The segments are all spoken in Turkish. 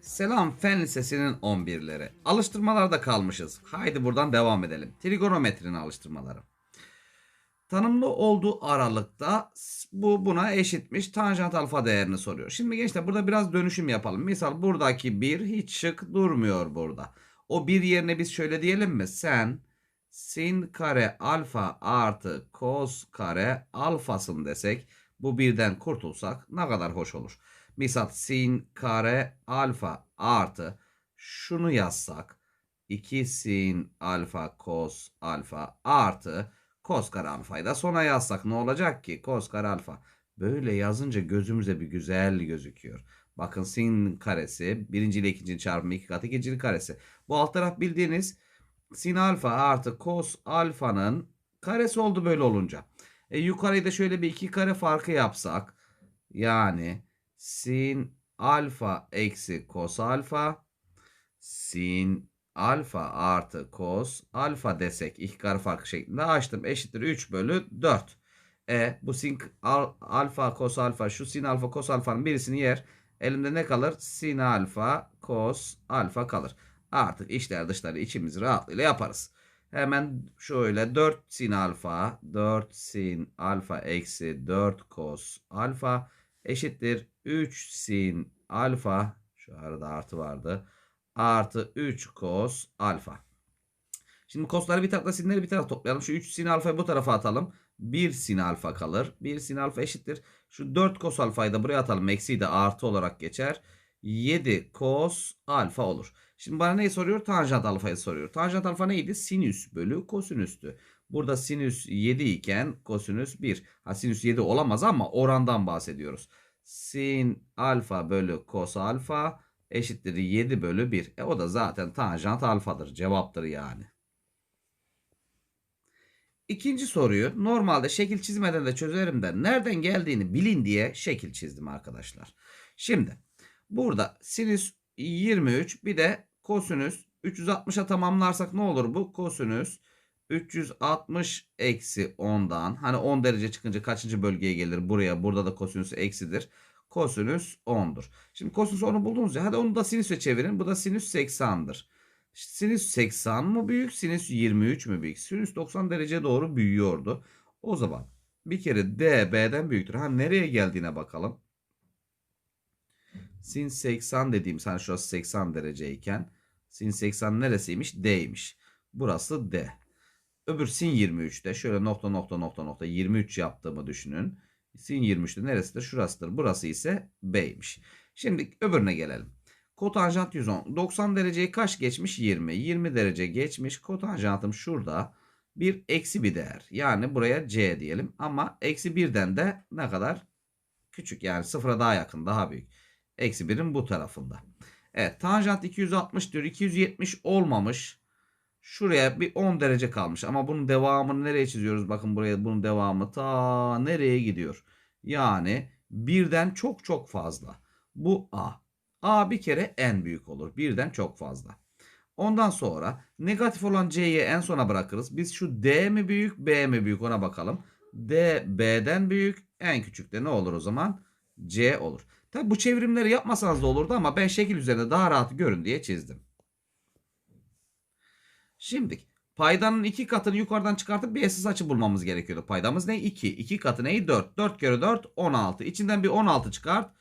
Selam Fen Lisesi'nin 11'leri. Alıştırmalarda kalmışız. Haydi buradan devam edelim. Trigonometrinin alıştırmaları. Tanımlı olduğu aralıkta bu buna eşitmiş tanjant alfa değerini soruyor. Şimdi gençler burada biraz dönüşüm yapalım. Misal buradaki 1 hiç şık durmuyor burada. O bir yerine biz şöyle diyelim mi? Sen sin kare alfa artı kos kare alfasın desek bu birden kurtulsak ne kadar hoş olur. Misal sin kare alfa artı şunu yazsak 2 sin alfa kos alfa artı kos kare alfayı da sona yazsak ne olacak ki? Kos kare alfa. Böyle yazınca gözümüze bir güzel gözüküyor. Bakın sin karesi birinci ile ikincinin çarpımı iki katı ikincinin karesi. Bu alt taraf bildiğiniz sin alfa artı kos alfanın karesi oldu böyle olunca. E, yukarıyı da şöyle bir iki kare farkı yapsak yani sin alfa eksi kos alfa sin alfa artı kos alfa desek iki kare farkı şeklinde açtım. Eşittir 3 bölü 4. E bu sin al, alfa kos alfa şu sin alfa kos alfanın birisini yer. Elimde ne kalır? Sin alfa kos alfa kalır. Artık işler dışları içimiz rahatlığıyla yaparız. Hemen şöyle 4 sin alfa 4 sin alfa eksi 4 kos alfa eşittir 3 sin alfa şu arada artı vardı artı 3 kos alfa. Şimdi kosları bir tarafta sinleri bir tarafa toplayalım. Şu 3 sin alfayı bu tarafa atalım. 1 sin alfa kalır. 1 sin alfa eşittir. Şu 4 kos alfayı da buraya atalım. Eksiği de artı olarak geçer. 7 kos alfa olur. Şimdi bana neyi soruyor? Tanjant alfayı soruyor. Tanjant alfa neydi? Sinüs bölü kosinüstü. Burada sinüs 7 iken kosinüs 1. Ha sinüs 7 olamaz ama orandan bahsediyoruz. Sin alfa bölü kos alfa eşittir 7 bölü 1. E o da zaten tanjant alfadır. Cevaptır yani. İkinci soruyu normalde şekil çizmeden de çözerim de nereden geldiğini bilin diye şekil çizdim arkadaşlar. Şimdi burada sinüs 23 bir de kosinüs 360'a tamamlarsak ne olur bu? Kosinüs 360 eksi 10'dan hani 10 derece çıkınca kaçıncı bölgeye gelir? Buraya burada da kosinüs eksidir. Kosinüs 10'dur. Şimdi kosinüs 10'u buldunuz ya hadi onu da sinüse çevirin. Bu da sinüs 80'dır. Sinüs 80 mı büyük? Sinüs 23 mü büyük? Sinüs 90 derece doğru büyüyordu. O zaman bir kere D B'den büyüktür. Ha nereye geldiğine bakalım. Sin 80 dediğimiz hani şurası 80 dereceyken sin 80 neresiymiş? D'ymiş. Burası D. Öbür sin 23'te şöyle nokta nokta nokta nokta 23 yaptığımı düşünün. Sin 23'te neresidir? Şurasıdır. Burası ise B'ymiş. Şimdi öbürüne gelelim. Kotanjant 110. 90 dereceyi kaç geçmiş? 20. 20 derece geçmiş. Kotanjantım şurada bir eksi bir değer. Yani buraya C diyelim. Ama eksi birden de ne kadar? Küçük yani sıfıra daha yakın daha büyük. Eksi 1'in bu tarafında. Evet tanjant 260 diyor. 270 olmamış. Şuraya bir 10 derece kalmış. Ama bunun devamını nereye çiziyoruz? Bakın buraya bunun devamı ta nereye gidiyor? Yani birden çok çok fazla. Bu A. A bir kere en büyük olur. Birden çok fazla. Ondan sonra negatif olan C'yi en sona bırakırız. Biz şu D mi büyük B mi büyük ona bakalım. D B'den büyük en küçük de ne olur o zaman? C olur. Tabi bu çevrimleri yapmasanız da olurdu ama ben şekil üzerinde daha rahat görün diye çizdim. Şimdi paydanın iki katını yukarıdan çıkartıp bir esas açı bulmamız gerekiyordu. Paydamız ne? 2. 2 katı neyi? 4. 4 kere 4 16. İçinden bir 16 çıkart.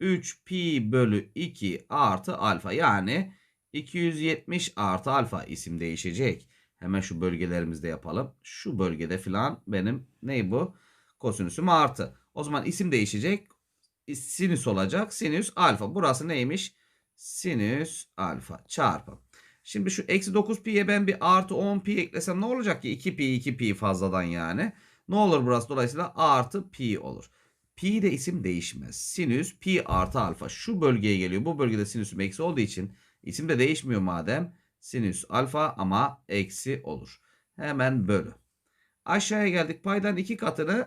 3 pi bölü 2 artı alfa. Yani 270 artı alfa isim değişecek. Hemen şu bölgelerimizde yapalım. Şu bölgede filan benim ney bu? Kosinüsüm artı. O zaman isim değişecek. Sinüs olacak. Sinüs alfa. Burası neymiş? Sinüs alfa çarpı. Şimdi şu eksi 9 pi'ye ben bir artı 10 pi eklesem ne olacak ki? 2 pi 2 pi fazladan yani. Ne olur burası dolayısıyla artı pi olur. Pi de isim değişmez. Sinüs pi artı alfa şu bölgeye geliyor. Bu bölgede sinüsüm eksi olduğu için isim de değişmiyor madem. Sinüs alfa ama eksi olur. Hemen bölü. Aşağıya geldik. Paydan 2 katını e,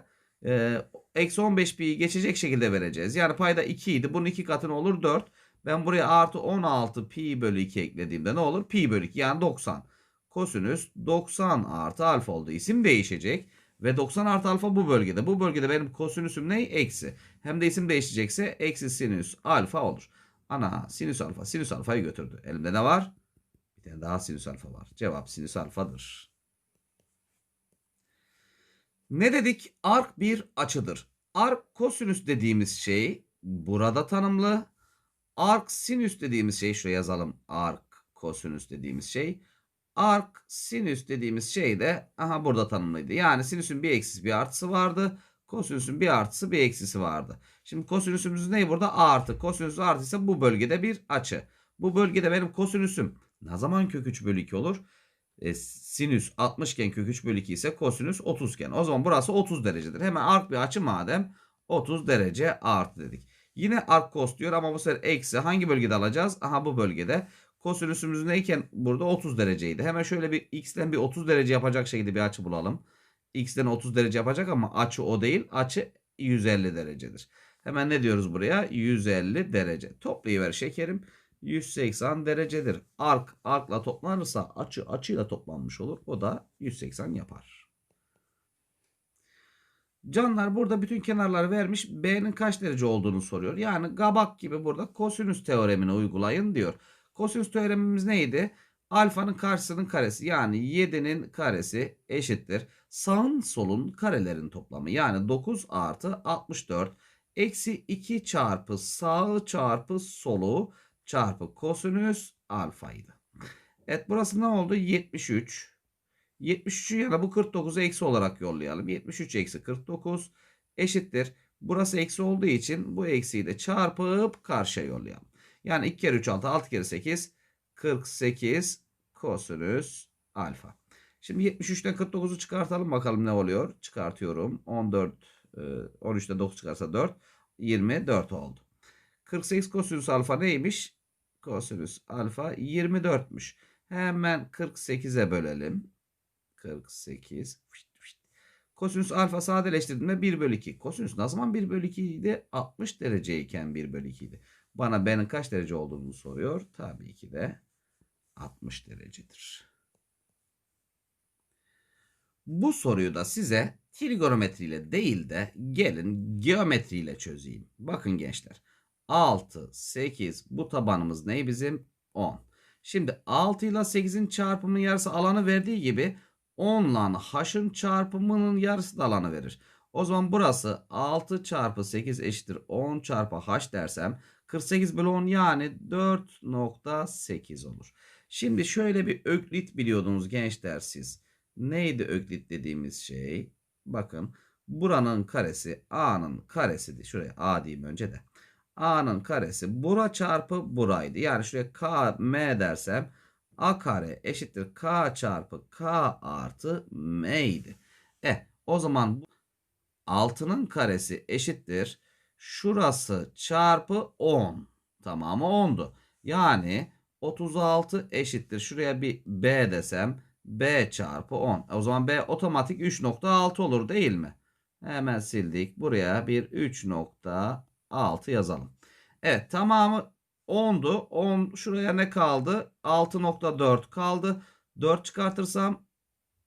eksi 15 pi'yi geçecek şekilde vereceğiz. Yani payda 2 idi. Bunun 2 katını olur 4. Ben buraya artı 16 pi bölü 2 eklediğimde ne olur? Pi bölü 2 yani 90. Kosinüs 90 artı alfa oldu. İsim değişecek. Ve 90 artı alfa bu bölgede. Bu bölgede benim kosinüsüm ne? Eksi. Hem de isim değişecekse eksi sinüs alfa olur. Ana sinüs alfa. Sinüs alfayı götürdü. Elimde ne var? Bir tane daha sinüs alfa var. Cevap sinüs alfadır. Ne dedik? Ark bir açıdır. Ark kosinüs dediğimiz şey burada tanımlı. Ark sinüs dediğimiz şey şuraya yazalım. Ark kosinüs dediğimiz şey. Ark sinüs dediğimiz şey de aha burada tanımlıydı. Yani sinüsün bir eksisi bir artısı vardı. Kosinüsün bir artısı bir eksisi vardı. Şimdi kosinüsümüz ne burada? A artı. Kosinüs artı ise bu bölgede bir açı. Bu bölgede benim kosinüsüm ne zaman kök 3 bölü 2 olur? E, sinüs 60 iken kök 3 bölü 2 ise kosinüs 30 iken. O zaman burası 30 derecedir. Hemen ark bir açı madem 30 derece artı dedik. Yine ark kos diyor ama bu sefer eksi hangi bölgede alacağız? Aha bu bölgede. Kosinüsümüz neyken burada 30 dereceydi. Hemen şöyle bir x'ten bir 30 derece yapacak şekilde bir açı bulalım. x'ten 30 derece yapacak ama açı o değil. Açı 150 derecedir. Hemen ne diyoruz buraya? 150 derece. Toplayıver şekerim. 180 derecedir. Ark arkla toplanırsa açı açıyla toplanmış olur. O da 180 yapar. Canlar burada bütün kenarları vermiş. B'nin kaç derece olduğunu soruyor. Yani Gabak gibi burada kosinüs teoremini uygulayın diyor. Kosinüs teoremimiz neydi? Alfanın karşısının karesi yani 7'nin karesi eşittir. Sağın solun karelerin toplamı yani 9 artı 64 eksi 2 çarpı sağı çarpı solu çarpı kosinüs alfaydı. Evet burası ne oldu? 73. 73'ü yana bu 49'u eksi olarak yollayalım. 73 eksi 49 eşittir. Burası eksi olduğu için bu eksiyi de çarpıp karşıya yollayalım. Yani 2 kere 3 6 6 kere 8 48 kosinüs alfa. Şimdi 73'ten 49'u çıkartalım bakalım ne oluyor. Çıkartıyorum. 14 13'te 9 çıkarsa 4 24 oldu. 48 kosinüs alfa neymiş? Kosinüs alfa 24'müş. Hemen 48'e bölelim. 48. Kosinüs alfa sadeleştirdiğimde 1 bölü 2. Kosinüs ne zaman 1 bölü 2 idi? 60 dereceyken 1 bölü 2 idi. Bana B'nin kaç derece olduğunu soruyor. Tabii ki de 60 derecedir. Bu soruyu da size trigonometriyle değil de gelin geometriyle çözeyim. Bakın gençler. 6, 8 bu tabanımız ne bizim? 10. Şimdi 6 ile 8'in çarpımının yarısı alanı verdiği gibi 10 ile h'ın çarpımının yarısı da alanı verir. O zaman burası 6 çarpı 8 eşittir 10 çarpı h dersem 48 bölü 10 yani 4.8 olur. Şimdi şöyle bir öklit biliyordunuz gençler siz. Neydi öklit dediğimiz şey? Bakın buranın karesi a'nın karesidir. Şuraya a diyeyim önce de. A'nın karesi bura çarpı buraydı. Yani şuraya k m dersem a kare eşittir k çarpı k artı m idi. E o zaman 6'nın karesi eşittir. Şurası çarpı 10. Tamamı 10'du. Yani 36 eşittir. Şuraya bir b desem b çarpı 10. O zaman b otomatik 3.6 olur değil mi? Hemen sildik. Buraya bir 3.6 yazalım. Evet tamamı 10'du. 10 şuraya ne kaldı? 6.4 kaldı. 4 çıkartırsam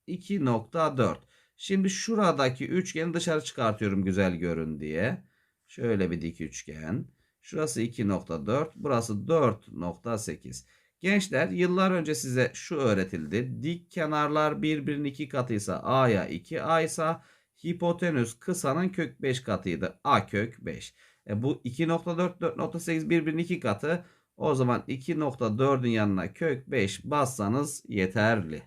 2.4. Şimdi şuradaki üçgeni dışarı çıkartıyorum güzel görün diye. Şöyle bir dik üçgen. Şurası 2.4. Burası 4.8. Gençler yıllar önce size şu öğretildi. Dik kenarlar birbirinin iki katıysa a'ya 2a ise hipotenüs kısanın kök 5 katıydı. a kök 5. E bu 2.4 4.8 birbirinin iki katı. O zaman 2.4'ün yanına kök 5 bassanız yeterli.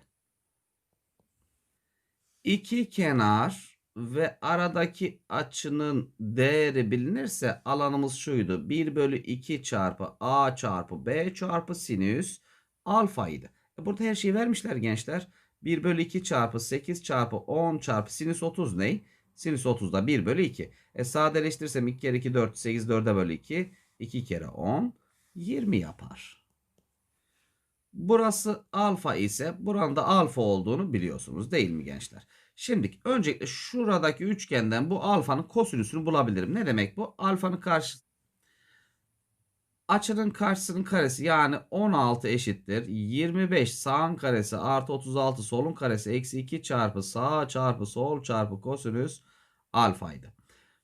İki kenar ve aradaki açının değeri bilinirse alanımız şuydu. 1 bölü 2 çarpı a çarpı b çarpı sinüs alfaydı. E burada her şeyi vermişler gençler. 1 bölü 2 çarpı 8 çarpı 10 çarpı sinüs 30 ne? Sinüs 30 da 1 bölü 2. E sadeleştirirsem 2 kere 2 4 8 4'e bölü 2 2 kere 10 20 yapar. Burası alfa ise buranın da alfa olduğunu biliyorsunuz değil mi gençler? Şimdi öncelikle şuradaki üçgenden bu alfanın kosinüsünü bulabilirim. Ne demek bu? Alfanın karşı açının karşısının karesi yani 16 eşittir. 25 sağın karesi artı 36 solun karesi eksi 2 çarpı sağ çarpı sol çarpı kosinüs alfaydı.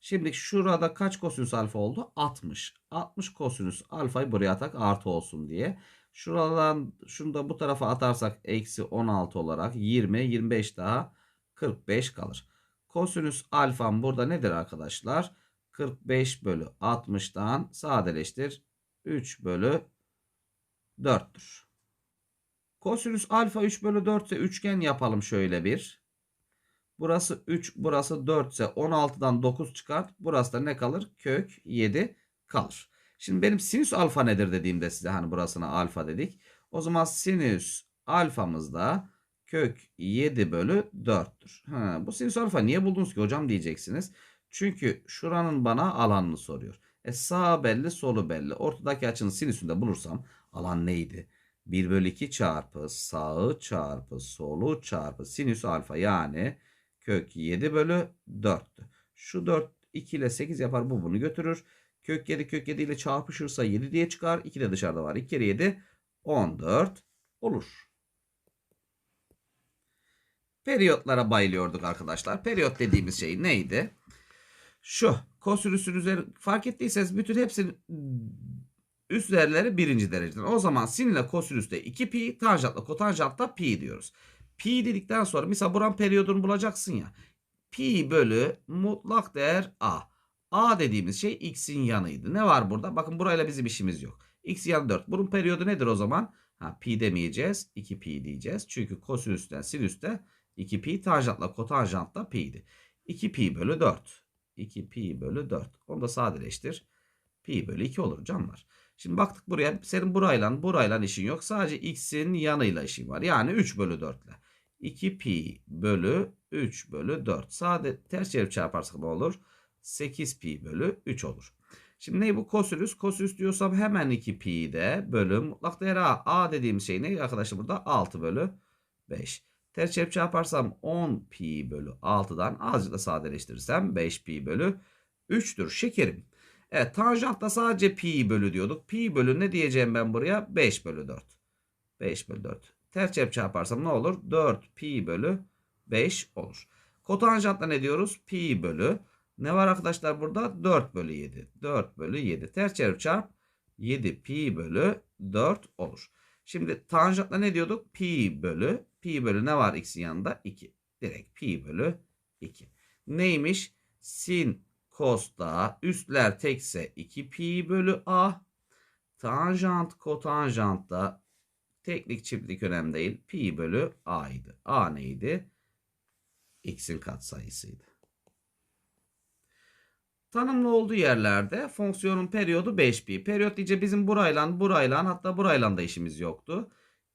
Şimdi şurada kaç kosinüs alfa oldu? 60. 60 kosinüs alfayı buraya atak artı olsun diye. Şuradan şunu da bu tarafa atarsak eksi 16 olarak 20 25 daha 45 kalır. Kosinüs alfam burada nedir arkadaşlar? 45 bölü 60'dan sadeleştir. 3 bölü 4'tür. Kosinüs alfa 3 bölü 4 ise üçgen yapalım şöyle bir. Burası 3, burası 4 ise 16'dan 9 çıkart. Burası da ne kalır? Kök 7 kalır. Şimdi benim sinüs alfa nedir dediğimde size hani burasına alfa dedik. O zaman sinüs alfamız da kök 7 bölü 4'tür. Ha, bu sinüs alfa niye buldunuz ki hocam diyeceksiniz. Çünkü şuranın bana alanını soruyor. E sağ belli solu belli. Ortadaki açının sinüsünde bulursam alan neydi? 1 bölü 2 çarpı sağı çarpı solu çarpı sinüs alfa yani kök 7 bölü 4'tü. Şu 4 2 ile 8 yapar bu bunu götürür. Kök 7 kök 7 ile çarpışırsa 7 diye çıkar. 2 de dışarıda var. 2 kere 7 14 olur. Periyotlara bayılıyorduk arkadaşlar. Periyot dediğimiz şey neydi? Şu kosinüsün üzeri fark ettiyseniz bütün hepsinin üst değerleri birinci dereceden. O zaman sin ile kosinüste 2 pi, tanjantla kotanjantta pi diyoruz. Pi dedikten sonra mesela buranın periyodunu bulacaksın ya. Pi bölü mutlak değer a. A dediğimiz şey x'in yanıydı. Ne var burada? Bakın burayla bizim işimiz yok. x yanı 4. Bunun periyodu nedir o zaman? Ha, pi demeyeceğiz. 2 pi diyeceğiz. Çünkü kosinüsten sinüste 2 pi tanjantla kotanjantta pi'ydi. 2 pi bölü 4. 2 pi bölü 4. Onu da sadeleştir. Pi bölü 2 olur canlar. Şimdi baktık buraya senin burayla burayla işin yok. Sadece x'in yanıyla işin var. Yani 3 bölü 4 ile. 2 pi bölü 3 bölü 4. Sade ters çevirip çarparsak ne olur? 8 pi bölü 3 olur. Şimdi ne bu kosinüs? Kosinüs diyorsam hemen 2 pi de bölü mutlak değer a. A dediğim şey ne arkadaşlar burada? 6 bölü 5. Ters çevirip çarparsam 10 pi bölü 6'dan azıcık da sadeleştirirsem 5 pi bölü 3'tür şekerim. Evet tanjantta sadece pi bölü diyorduk. Pi bölü ne diyeceğim ben buraya? 5 bölü 4. 5 bölü 4. Ters çarp çarparsam ne olur? 4 pi bölü 5 olur. Kotanjantta ne diyoruz? Pi bölü. Ne var arkadaşlar burada? 4 bölü 7. 4 bölü 7. Ters çarp çarp 7 pi bölü 4 olur. Şimdi tanjantta ne diyorduk? Pi bölü. Pi bölü ne var x'in yanında? 2. Direkt pi bölü 2. Neymiş? Sin kosta üstler tekse 2 pi bölü a. Tanjant kotanjantta teklik çiftlik önemli değil. Pi bölü a'ydı. A neydi? X'in katsayısıydı. Tanımlı olduğu yerlerde fonksiyonun periyodu 5 pi. Periyot diyece bizim burayla burayla hatta burayla da işimiz yoktu.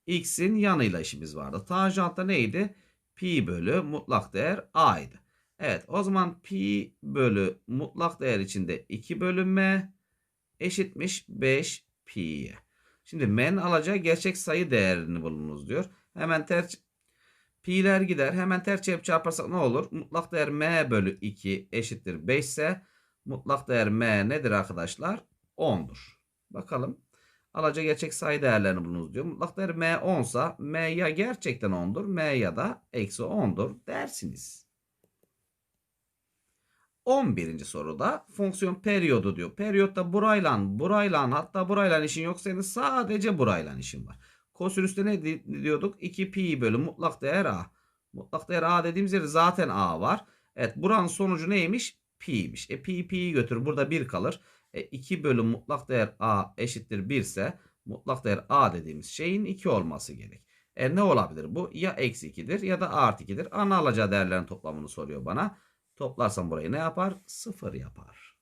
X'in yanıyla işimiz vardı. Tanjantta neydi? Pi bölü mutlak değer a'ydı. Evet o zaman pi bölü mutlak değer içinde 2 bölü m eşitmiş 5 pi'ye. Şimdi m'nin alacağı gerçek sayı değerini bulunuz diyor. Hemen ters pi'ler gider. Hemen ters çarpıp çarparsak ne olur? Mutlak değer m bölü 2 eşittir 5 ise mutlak değer m nedir arkadaşlar? 10'dur. Bakalım. Alacağı gerçek sayı değerlerini bulunuz diyor. Mutlak değer m 10 ise m ya gerçekten 10'dur m ya da eksi 10'dur dersiniz. 11. soruda fonksiyon periyodu diyor. Periyotta burayla burayla hatta burayla işin yok senin sadece burayla işin var. Kosinüste ne diyorduk? 2 pi bölü mutlak değer a. Mutlak değer a dediğimiz yerde zaten a var. Evet buranın sonucu neymiş? Pi'ymiş. E pi pi'yi götür. Burada 1 kalır. E 2 bölü mutlak değer a eşittir 1 ise mutlak değer a dediğimiz şeyin 2 olması gerek. E ne olabilir bu? Ya eksi 2'dir ya da artı 2'dir. Ana alacağı değerlerin toplamını soruyor bana. Toplarsam burayı ne yapar? 0 yapar.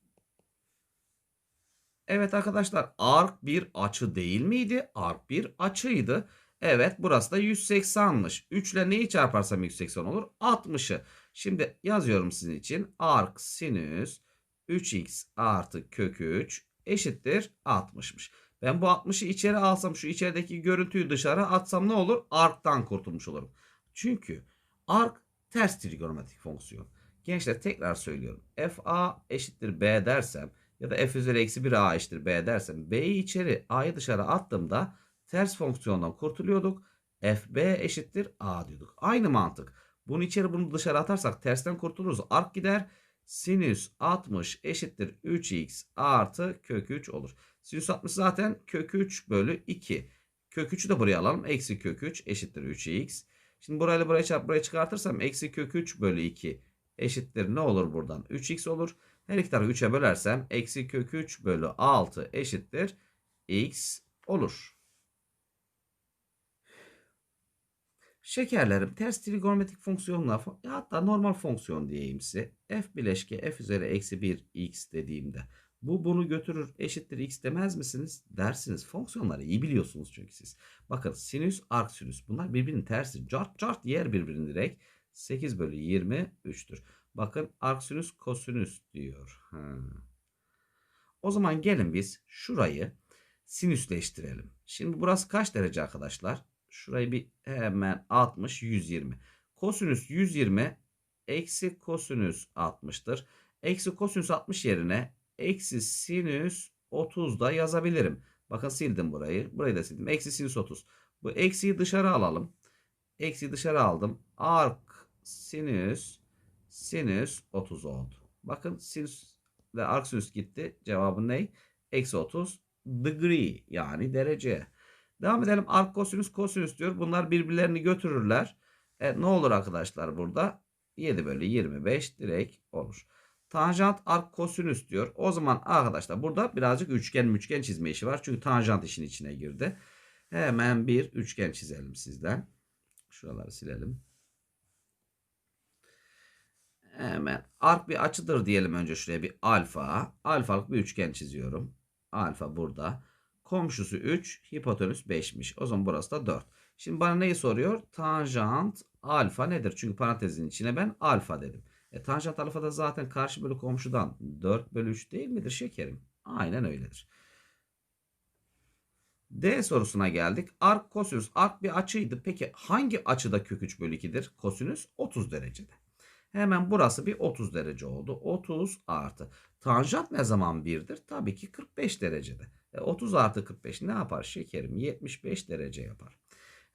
Evet arkadaşlar ark bir açı değil miydi? Ark bir açıydı. Evet burası da 180'mış. 3 ile neyi çarparsam 180 olur? 60'ı. Şimdi yazıyorum sizin için. Ark sinüs 3x artı kök 3 eşittir 60'mış. Ben bu 60'ı içeri alsam şu içerideki görüntüyü dışarı atsam ne olur? Ark'tan kurtulmuş olurum. Çünkü ark ters trigonometrik fonksiyon. Gençler tekrar söylüyorum. FA eşittir B dersem ya da f üzeri eksi 1 a eşittir b dersem b'yi içeri a'yı dışarı attığımda ters fonksiyondan kurtuluyorduk. fb eşittir a diyorduk. Aynı mantık. Bunu içeri bunu dışarı atarsak tersten kurtuluruz. Ark gider. Sinüs 60 eşittir 3x artı kök 3 olur. Sinüs 60 zaten kök 3 bölü 2. Kök 3'ü de buraya alalım. Eksi kök 3 eşittir 3x. Şimdi burayla buraya çarp buraya çıkartırsam eksi kök 3 bölü 2 eşittir ne olur buradan? 3x olur. Her iki tarafı 3'e bölersem eksi kök 3 bölü 6 eşittir x olur. Şekerlerim ters trigonometrik fonksiyonla hatta normal fonksiyon diyeyim size. f bileşke f üzeri eksi 1 x dediğimde bu bunu götürür eşittir x demez misiniz? Dersiniz. Fonksiyonları iyi biliyorsunuz çünkü siz. Bakın sinüs arc sinüs bunlar birbirinin tersi. Cart cart yer birbirini direkt. 8 bölü 23'tür. Bakın arc sinüs kosinüs diyor. Ha. O zaman gelin biz şurayı sinüsleştirelim. Şimdi burası kaç derece arkadaşlar? Şurayı bir hemen 60 120. Kosinüs 120 eksi kosinüs 60'tır. Eksi kosinüs 60 yerine eksi sinüs 30 da yazabilirim. Bakın sildim burayı. Burayı da sildim. Eksi sinüs 30. Bu eksiyi dışarı alalım. Eksiyi dışarı aldım. Arc sinüs sinüs 30 oldu. Bakın sinüs ve arc sinüs gitti. Cevabı ne? Eksi 30 degree yani derece. Devam edelim. Arc kosinüs kosinüs diyor. Bunlar birbirlerini götürürler. E, ne olur arkadaşlar burada? 7 bölü 25 direkt olur. Tanjant arc kosinüs diyor. O zaman arkadaşlar burada birazcık üçgen üçgen çizme işi var. Çünkü tanjant işin içine girdi. Hemen bir üçgen çizelim sizden. Şuraları silelim. Hemen arc bir açıdır diyelim önce şuraya bir alfa. Alfalık bir üçgen çiziyorum. Alfa burada. Komşusu 3, hipotenüs 5'miş. O zaman burası da 4. Şimdi bana neyi soruyor? Tanjant alfa nedir? Çünkü parantezin içine ben alfa dedim. E, tanjant alfa da zaten karşı bölü komşudan 4 bölü 3 değil midir şekerim? Aynen öyledir. D sorusuna geldik. Ark kosinüs. Ark bir açıydı. Peki hangi açıda kök 3 bölü 2'dir? Kosinüs 30 derecede. Hemen burası bir 30 derece oldu. 30 artı. Tanjant ne zaman 1'dir? Tabii ki 45 derecede. E, 30 artı 45 ne yapar şekerim? 75 derece yapar.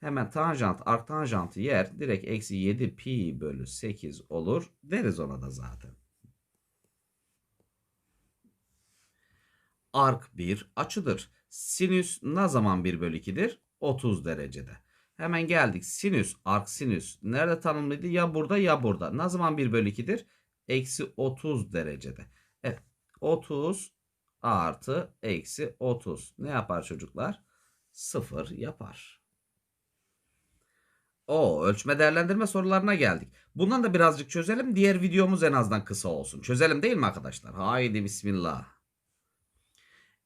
Hemen tanjant arktanjantı yer direkt eksi 7 pi bölü 8 olur. Deriz ona da zaten. Ark bir açıdır. Sinüs ne zaman 1 bölü 2'dir? 30 derecede. Hemen geldik. Sinüs, ark sinüs. Nerede tanımlıydı? Ya burada ya burada. Ne zaman 1 bölü 2'dir? Eksi 30 derecede. Evet. 30 artı eksi 30. Ne yapar çocuklar? 0 yapar. O ölçme değerlendirme sorularına geldik. Bundan da birazcık çözelim. Diğer videomuz en azından kısa olsun. Çözelim değil mi arkadaşlar? Haydi bismillah.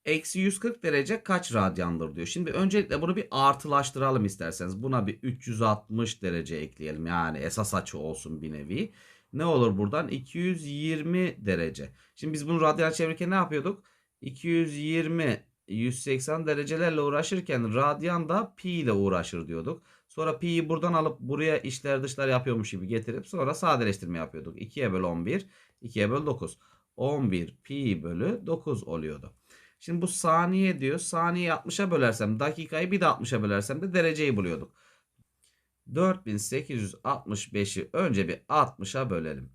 Eksi 140 derece kaç radyandır diyor. Şimdi öncelikle bunu bir artılaştıralım isterseniz. Buna bir 360 derece ekleyelim. Yani esas açı olsun bir nevi. Ne olur buradan? 220 derece. Şimdi biz bunu radyan çevirirken ne yapıyorduk? 220 180 derecelerle uğraşırken radyan da pi ile uğraşır diyorduk. Sonra pi'yi buradan alıp buraya işler dışlar yapıyormuş gibi getirip sonra sadeleştirme yapıyorduk. 2'ye bölü 11, 2'ye bölü 9. 11 pi bölü 9 oluyordu. Şimdi bu saniye diyor. Saniyeyi 60'a bölersem dakikayı bir de 60'a bölersem de dereceyi buluyorduk. 4865'i önce bir 60'a bölelim.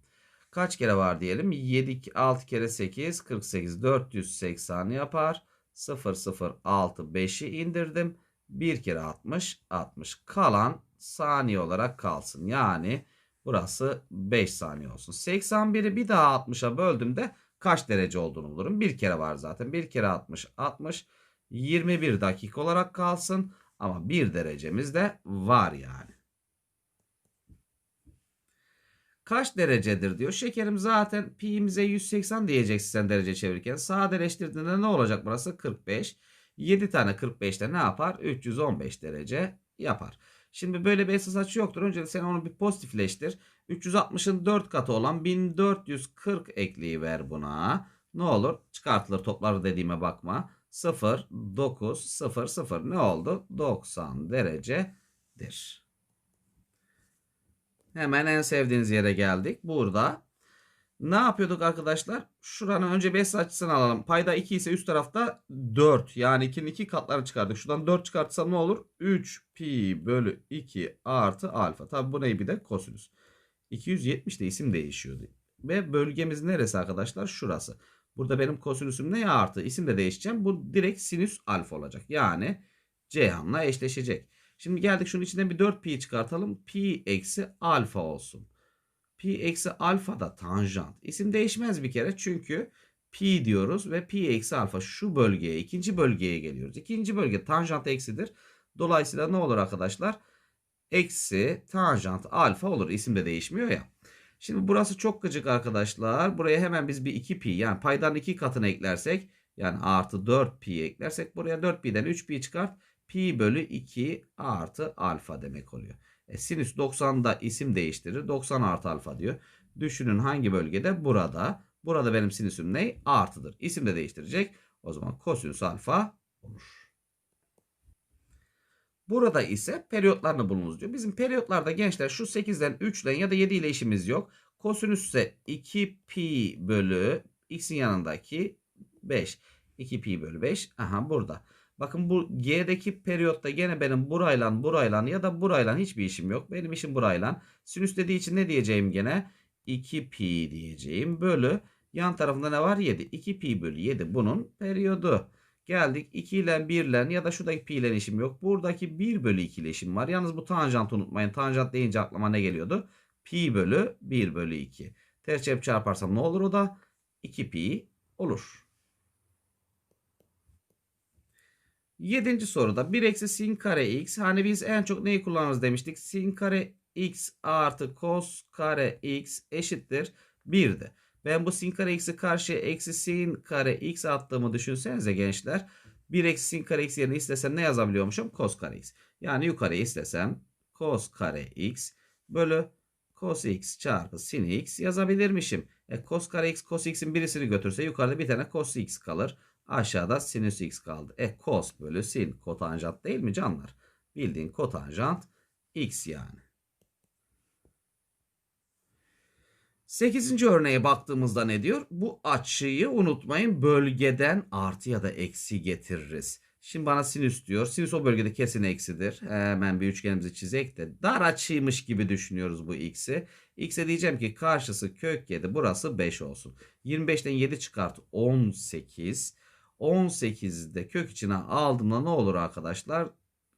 Kaç kere var diyelim? 7 6 kere 8 48 480 yapar. 0 0 6 5'i indirdim. 1 kere 60 60. Kalan saniye olarak kalsın. Yani burası 5 saniye olsun. 81'i bir daha 60'a böldüğümde kaç derece olduğunu bulurum. Bir kere var zaten. 1 kere 60 60. 21 dakika olarak kalsın. Ama 1 derecemiz de var yani. Kaç derecedir diyor. Şekerim zaten pi'imize 180 diyeceksin sen derece çevirirken. Sadeleştirdiğinde ne olacak burası? 45. 7 tane 45'te ne yapar? 315 derece yapar. Şimdi böyle bir esas açı yoktur. Önce sen onu bir pozitifleştir. 360'ın 4 katı olan 1440 ekleyi ver buna. Ne olur? Çıkartılır toplar dediğime bakma. 0, 9, 0, 0 ne oldu? 90 derecedir. Hemen en sevdiğiniz yere geldik. Burada Ne yapıyorduk arkadaşlar? Şuranın önce 5 açısını alalım. Payda 2 ise üst tarafta 4. Yani 2'nin 2 katlarını çıkardık. Şuradan 4 çıkartsam ne olur? 3 pi bölü 2 artı alfa. Tabi bu ne bir de kosinüs. 270 de isim değişiyordu. Ve bölgemiz neresi arkadaşlar? Şurası. Burada benim kosinüsüm ne artı? İsim de değişeceğim. Bu direkt sinüs alfa olacak. Yani Ceyhan'la eşleşecek. Şimdi geldik şunun içinden bir 4 pi çıkartalım. Pi eksi alfa olsun. Pi eksi alfa da tanjant. İsim değişmez bir kere çünkü pi diyoruz ve pi eksi alfa şu bölgeye ikinci bölgeye geliyoruz. İkinci bölge tanjant eksidir. Dolayısıyla ne olur arkadaşlar? Eksi tanjant alfa olur. İsim de değişmiyor ya. Şimdi burası çok gıcık arkadaşlar. Buraya hemen biz bir 2 pi yani paydan 2 katını eklersek yani artı 4 pi eklersek buraya 4 pi'den 3 pi çıkart. Pi bölü 2 artı alfa demek oluyor. E, sinüs 90'da isim değiştirir. 90 artı alfa diyor. Düşünün hangi bölgede? Burada. Burada benim sinüsüm ne? Artıdır. İsim de değiştirecek. O zaman kosinüs alfa olur. Burada ise periyotlarını bulunuz diyor. Bizim periyotlarda gençler şu 8'den 3'den ya da 7 ile işimiz yok. Kosinüs ise 2 pi bölü x'in yanındaki 5. 2 pi bölü 5. Aha burada. Bakın bu G'deki periyotta gene benim burayla burayla ya da burayla hiçbir işim yok. Benim işim burayla. Sinüs dediği için ne diyeceğim gene? 2 pi diyeceğim. Bölü yan tarafında ne var? 7. 2 pi bölü 7 bunun periyodu. Geldik 2 ile 1 ile ya da şuradaki pi ile işim yok. Buradaki 1 bölü 2 ile işim var. Yalnız bu tanjant unutmayın. Tanjant deyince aklıma ne geliyordu? Pi bölü 1 bölü 2. Ters çarparsam ne olur o da? 2 pi olur. Yedinci soruda 1 eksi sin kare x. Hani biz en çok neyi kullanırız demiştik? Sin kare x artı cos kare x eşittir 1'di. Ben bu sin kare x'i karşıya eksi sin kare x attığımı düşünsenize gençler. 1 eksi sin kare x yerine istesem ne yazabiliyormuşum? Cos kare x. Yani yukarıya istesem cos kare x bölü cos x çarpı sin x yazabilirmişim. E, cos kare x cos x'in birisini götürse yukarıda bir tane cos x kalır. Aşağıda sinüs x kaldı. E cos bölü sin kotanjant değil mi canlar? Bildiğin kotanjant x yani. 8. örneğe baktığımızda ne diyor? Bu açıyı unutmayın bölgeden artı ya da eksi getiririz. Şimdi bana sinüs diyor. Sinüs o bölgede kesin eksidir. Hemen bir üçgenimizi çizek de dar açıymış gibi düşünüyoruz bu x'i. X'e diyeceğim ki karşısı kök 7 burası 5 olsun. 25'ten 7 çıkart 18. 18'de kök içine aldığımda ne olur arkadaşlar?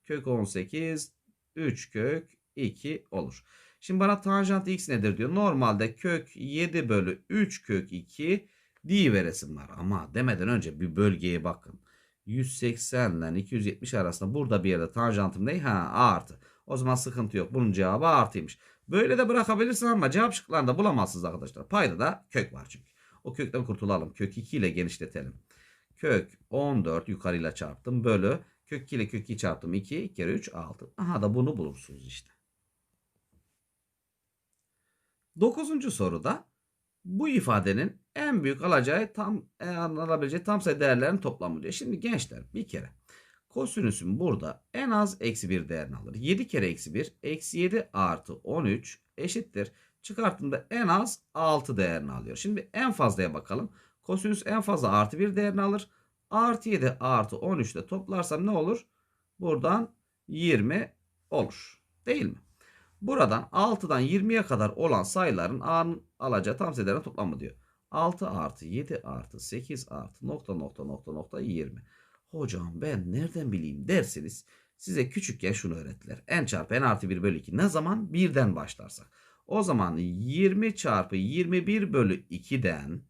Kök 18 3 kök 2 olur. Şimdi bana tanjant x nedir diyor. Normalde kök 7 bölü 3 kök 2 veresim var. Ama demeden önce bir bölgeye bakın. 180 ile 270 arasında burada bir yerde tanjantım ne? Ha artı. O zaman sıkıntı yok. Bunun cevabı artıymış. Böyle de bırakabilirsin ama cevap şıklarında bulamazsınız arkadaşlar. Payda da kök var çünkü. O kökten kurtulalım. Kök 2 ile genişletelim. Kök 14 yukarıyla çarptım. Bölü kök 2 ile kök 2 çarptım. 2, 2 kere 3, 6. Aha da bunu bulursunuz işte. Dokuzuncu soruda bu ifadenin en büyük alacağı tam e, alınabileceği tam sayı değerlerin toplamı diyor. Şimdi gençler bir kere kosinüsün burada en az eksi bir değerini alır. 7 kere eksi 1 eksi 7 artı 13 eşittir. Çıkarttığında en az 6 değerini alıyor. Şimdi en fazlaya bakalım. Kosinüs en fazla artı bir değerini alır. Artı 7 artı 13 ile toplarsam ne olur? Buradan 20 olur. Değil mi? Buradan 6'dan 20'ye kadar olan sayıların A'nın alacağı tam sayıların toplamı diyor. 6 artı 7 artı 8 artı nokta nokta nokta nokta 20. Hocam ben nereden bileyim derseniz size küçükken şunu öğrettiler. N çarpı N artı 1 bölü 2 ne zaman? 1'den başlarsak. O zaman 20 çarpı 21 bölü 2'den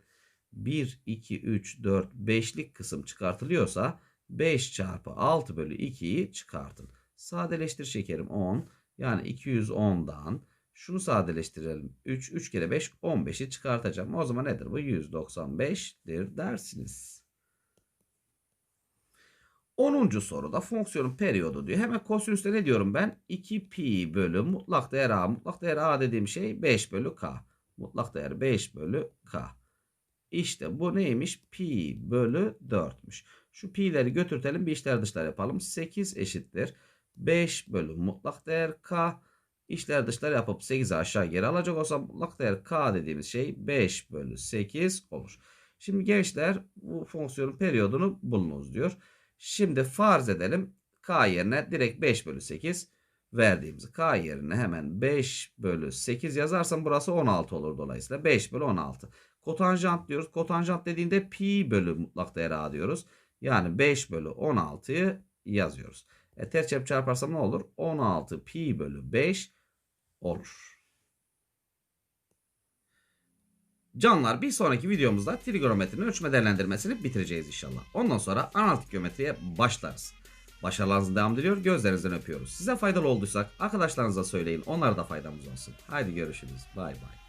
1, 2, 3, 4, 5'lik kısım çıkartılıyorsa 5 çarpı 6 bölü 2'yi çıkartın. Sadeleştir şekerim 10. Yani 210'dan şunu sadeleştirelim. 3, 3 kere 5, 15'i çıkartacağım. O zaman nedir bu? 195'dir dersiniz. 10. soruda fonksiyonun periyodu diyor. Hemen kosinüste ne diyorum ben? 2 pi bölü mutlak değer a. Mutlak değer a dediğim şey 5 bölü k. Mutlak değer 5 bölü k. İşte bu neymiş? Pi bölü 4'müş. Şu pi'leri götürtelim bir işler dışlar yapalım. 8 eşittir. 5 bölü mutlak değer k İşler dışlar yapıp 8'i aşağı geri alacak olsam mutlak değer k dediğimiz şey 5 bölü 8 olur. Şimdi gençler bu fonksiyonun periyodunu bulunuz diyor. Şimdi farz edelim k yerine direkt 5 bölü 8 verdiğimizi k yerine hemen 5 bölü 8 yazarsam burası 16 olur dolayısıyla 5 bölü 16. Kotanjant diyoruz. Kotanjant dediğinde pi bölü mutlak değer a diyoruz. Yani 5 bölü 16'yı yazıyoruz. E, ters çarpı çarparsam ne olur? 16 pi bölü 5 olur. Canlar bir sonraki videomuzda trigonometrinin ölçme değerlendirmesini bitireceğiz inşallah. Ondan sonra analitik geometriye başlarız. Başarılarınız devam ediyor. Gözlerinizden öpüyoruz. Size faydalı olduysak arkadaşlarınıza söyleyin. Onlara da faydamız olsun. Haydi görüşürüz. Bay bay.